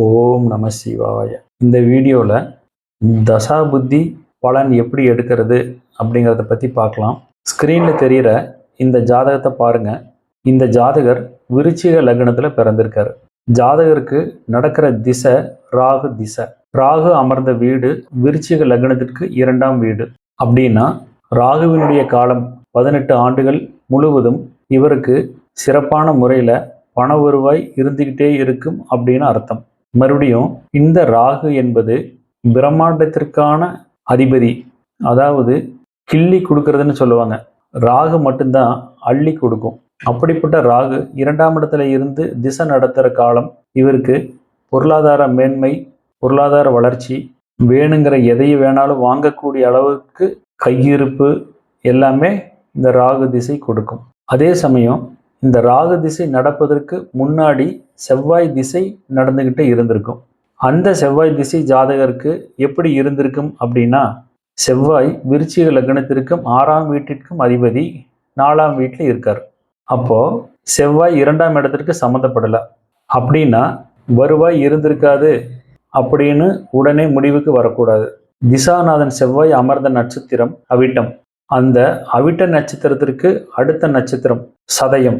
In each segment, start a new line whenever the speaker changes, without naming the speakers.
ஓம் நம சிவாய. இந்த வீடியோவில் தசா புத்தி பலன் எப்படி எடுக்கிறது அப்படிங்கிறத பற்றி பார்க்கலாம் ஸ்க்ரீனில் தெரிகிற இந்த ஜாதகத்தை பாருங்கள் இந்த ஜாதகர் விருச்சிக லக்னத்தில் பிறந்திருக்காரு. ஜாதகருக்கு நடக்கிற திசை ராகு திசை. ராகு அமர்ந்த வீடு விருச்சிக லக்னத்திற்கு இரண்டாம் வீடு. அப்படின்னா ராகுவினுடைய காலம் பதினெட்டு ஆண்டுகள் முழுவதும் இவருக்கு சிறப்பான முறையில் பண வருவாய் இருந்துக்கிட்டே இருக்கும் அப்படின்னு அர்த்தம். மறுபடியும் இந்த ராகு என்பது பிரம்மாண்டத்திற்கான அதிபதி அதாவது கிள்ளி கொடுக்கறதுன்னு சொல்லுவாங்க. ராகு மட்டும்தான் அள்ளி கொடுக்கும். அப்படிப்பட்ட ராகு இரண்டாம் இடத்துல இருந்து திசை நடத்துகிற காலம் இவருக்கு பொருளாதார மேன்மை பொருளாதார வளர்ச்சி வேணுங்கிற எதையும் வேணாலும் வாங்கக்கூடிய அளவுக்கு கையிருப்பு எல்லாமே இந்த ராகு திசை கொடுக்கும். அதே சமயம் இந்த ராகு திசை நடப்பதற்கு முன்னாடி செவ்வாய் திசை நடந்துக்கிட்டு இருந்திருக்கும். அந்த செவ்வாய் திசை ஜாதகருக்கு எப்படி இருந்திருக்கும் அப்படின்னா செவ்வாய் விருச்சிக லக்னத்திற்கும் ஆறாம் வீட்டிற்கும் அதிபதி நாலாம் வீட்டில் இருக்கார். அப்போ செவ்வாய் இரண்டாம் இடத்திற்கு சம்மந்தப்படலை அப்படின்னா வருவாய் இருந்திருக்காது அப்படின்னு உடனே முடிவுக்கு வரக்கூடாது. திசாநாதன் செவ்வாய் அமர்ந்த நட்சத்திரம் அவிட்டம். அந்த அவிட்ட நட்சத்திரத்திற்கு அடுத்த நட்சத்திரம் சதயம்.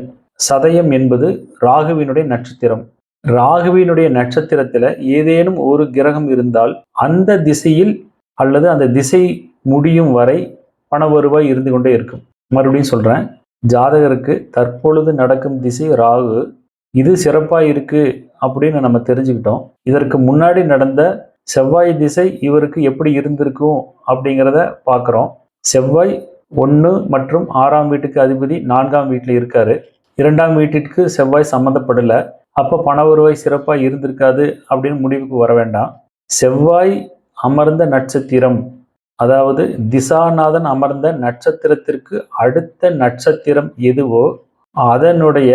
சதயம் என்பது ராகுவினுடைய நட்சத்திரம். ராகுவினுடைய நட்சத்திரத்தில் ஏதேனும் ஒரு கிரகம் இருந்தால் அந்த திசையில் அல்லது அந்த திசை முடியும் வரை பண வருவாய் இருந்து கொண்டே இருக்கும். மறுபடியும் சொல்கிறேன் ஜாதகருக்கு தற்பொழுது நடக்கும் திசை ராகு. இது சிறப்பாக இருக்குது அப்படின்னு நம்ம தெரிஞ்சுக்கிட்டோம். இதற்கு முன்னாடி நடந்த செவ்வாய் திசை இவருக்கு எப்படி இருந்திருக்கும் அப்படிங்கிறத பார்க்குறோம். செவ்வாய் ஒன்று மற்றும் ஆறாம் வீட்டுக்கு அதிபதி நான்காம் வீட்டில் இருக்காரு. இரண்டாம் வீட்டிற்கு செவ்வாய் சம்மந்தப்படலை. அப்போ பண வருவாய் சிறப்பாக இருந்திருக்காது அப்படின்னு முடிவுக்கு வர வேண்டாம். செவ்வாய் அமர்ந்த நட்சத்திரம் அதாவது திசாநாதன் அமர்ந்த நட்சத்திரத்திற்கு அடுத்த நட்சத்திரம் எதுவோ அதனுடைய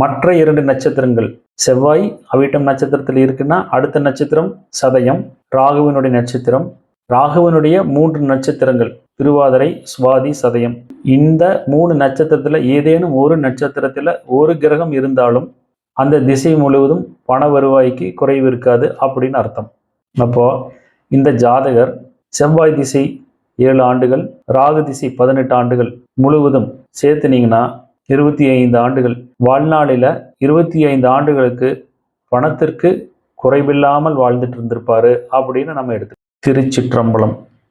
மற்ற இரண்டு நட்சத்திரங்கள் செவ்வாய் அவிட்டம் நட்சத்திரத்தில் இருக்குன்னா அடுத்த நட்சத்திரம் சதயம் ராகுவினுடைய நட்சத்திரம் ராகவனுடைய மூன்று நட்சத்திரங்கள் திருவாதிரை சுவாதி சதயம். இந்த மூணு நட்சத்திரத்தில் ஏதேனும் ஒரு நட்சத்திரத்தில் ஒரு கிரகம் இருந்தாலும் அந்த திசை முழுவதும் பண வருவாய்க்கு குறைவு இருக்காது அப்படின்னு அர்த்தம். அப்போ இந்த ஜாதகர் செவ்வாய் திசை ஏழு ஆண்டுகள் ராகு திசை பதினெட்டு ஆண்டுகள் முழுவதும் சேர்த்துனீங்கன்னா இருபத்தி ஐந்து ஆண்டுகள் வாழ்நாளில் இருபத்தி ஐந்து ஆண்டுகளுக்கு பணத்திற்கு குறைவில்லாமல் வாழ்ந்துட்டு இருந்திருப்பாரு அப்படின்னு நம்ம எடுத்து திருச்சிற்றம்பலம்.